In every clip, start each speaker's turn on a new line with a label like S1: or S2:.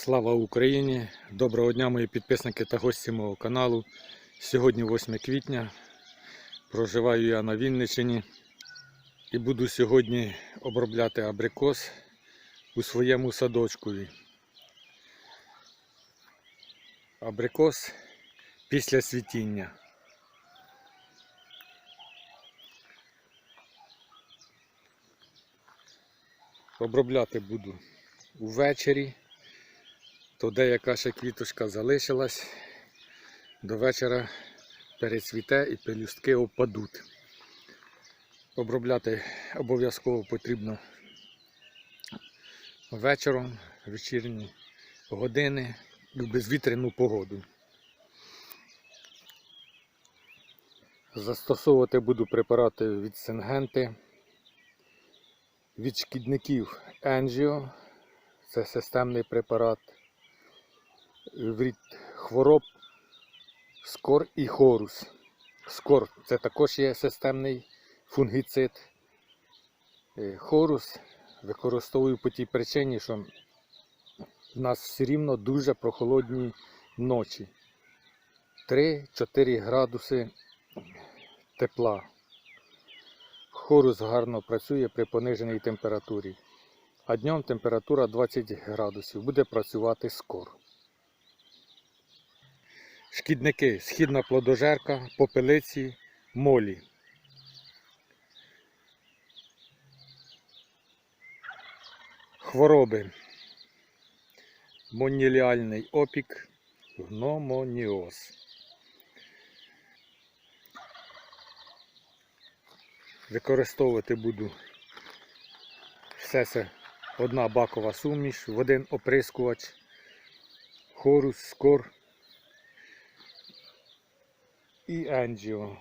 S1: Слава Україні! Доброго дня, мої підписники та гості мого каналу. Сьогодні 8 квітня. Проживаю я на Вінниччині і буду сьогодні обробляти абрикос у своєму садочкові. Абрикос після світіння. Обробляти буду увечері то деяка ще квіточка залишилась, до вечора перецвіте і пелюстки опадуть. Обробляти обов'язково потрібно вечором, вечірні години в безвітряну погоду. Застосовувати буду препарати від сингенти, від шкідників Енжіо, це системний препарат від хвороб скор і хорус. Скор це також є системний фунгіцид. Е, Хорус використовую по тій причині, що в нас все рівно дуже прохолодні ночі. 3-4 градуси тепла. Хорус гарно працює при пониженій температурі. А днем температура 20 градусів. Буде працювати скор. Шкідники, східна плодожерка, попелиці, молі. Хвороби. Моніліальний опік, гномоніоз. Використовувати буду все це одна бакова суміш, в один оприскувач, хорус, скор і Енджіо.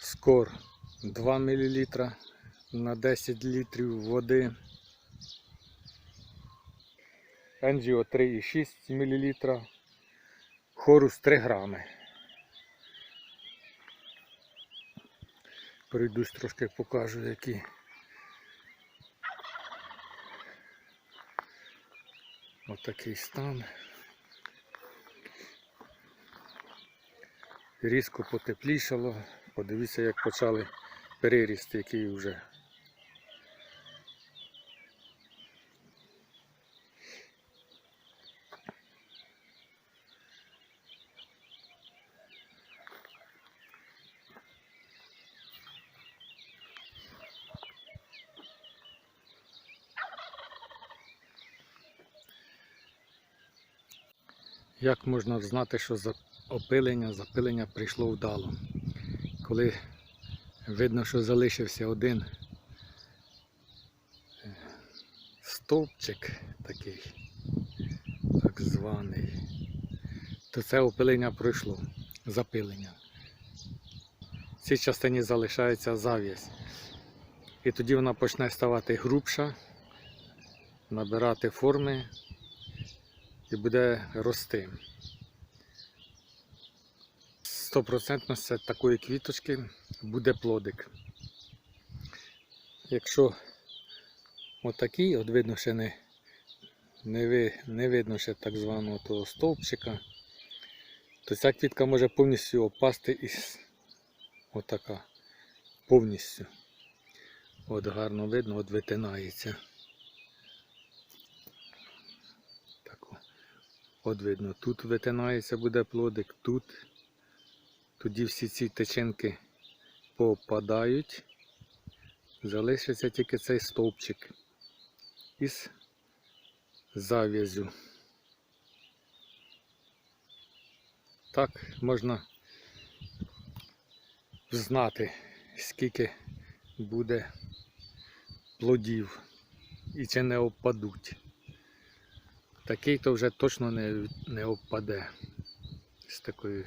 S1: Скор 2 мл на 10 літрів води. Енджіо 3,6 мл. Хорус 3 грами. Пройдусь трошки покажу які. Отакий стан. Різко потеплішало. Подивіться, як почали переріст, який вже. Як можна знати, що за опилення, запилення прийшло вдало. Коли видно, що залишився один е, стовпчик такий, так званий, то це опилення пройшло, запилення. В цій частині залишається зав'язь. І тоді вона почне ставати грубша, набирати форми і буде рости. Стопроцентно з такої квіточки буде плодик. Якщо отакий, от видно ще не, не, ви, не видно ще так званого того стовпчика, то ця квітка може повністю опасти із отака. Повністю. От гарно видно, от витинається. Так, от видно, тут витинається буде плодик, тут. Тоді всі ці течинки попадають, залишиться тільки цей стовпчик із зав'язю. Так можна знати, скільки буде плодів і чи не опадуть. Такий то вже точно не, не опаде з такою